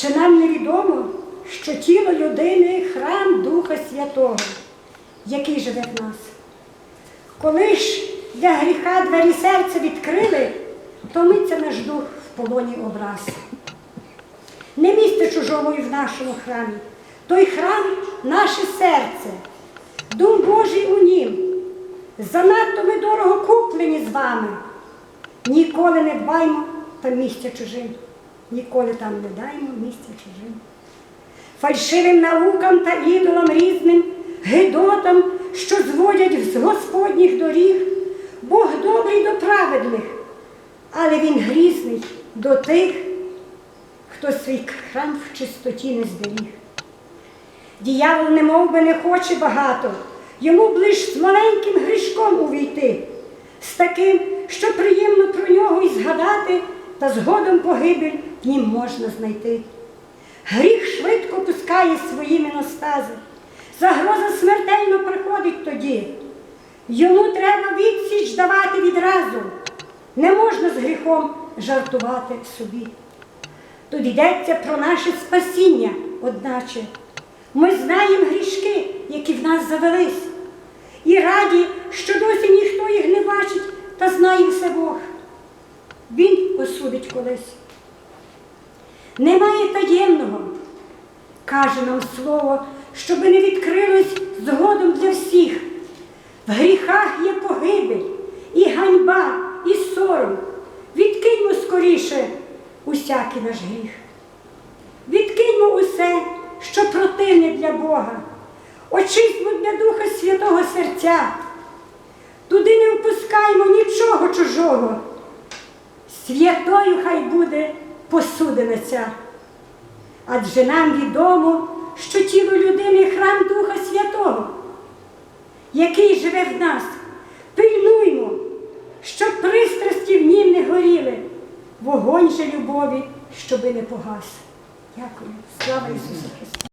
Чи нам невідомо, що тіло людини храм Духа Святого, який живе в нас? Коли ж для гріха двері серця відкрили, томиться наш дух в полоні образ. Не місце чужого і в нашому храмі. Той храм наше серце, Дум Божий у нім. Занадто ми дорого куплені з вами. Ніколи не дбаймо там місця чужим. Ніколи там не даймо місця чужим. Фальшивим наукам та ідолам різним, гидотам, що зводять з Господніх доріг, Бог добрий до праведних, але Він грізний до тих, хто свій храм в чистоті не зберіг. Діявол не мов би не хоче багато, йому б лиш з маленьким грішком увійти, з таким, що приємно про нього і згадати, та згодом погибель в нім можна знайти. Гріх швидко пускає свої міностази, загроза смертельно приходить тоді. Йому треба відсіч давати відразу. Не можна з гріхом жартувати собі. Тут йдеться про наше спасіння, одначе. Ми знаємо грішки, які в нас завелись, і раді, що досі ніхто їх не бачить, та знає все Бог. Він осудить колись. Немає таємного, каже нам слово, щоби не відкрилось згодом для всіх. В гріхах є погибель, і ганьба, і сором. Відкиньмо скоріше усякий наш гріх. Відкиньмо усе, що противне для Бога. Очистьмо для Духа Святого серця. Туди не впускаємо нічого чужого. Святою хай буде посудина ця. Адже нам відомо, що тіло людини храм Духа Святого, який живе в нас. Пильнуймо, щоб пристрасті в нім не горіли, вогонь же любові, щоби не погас. Дякую. Слава Ісусу Христу!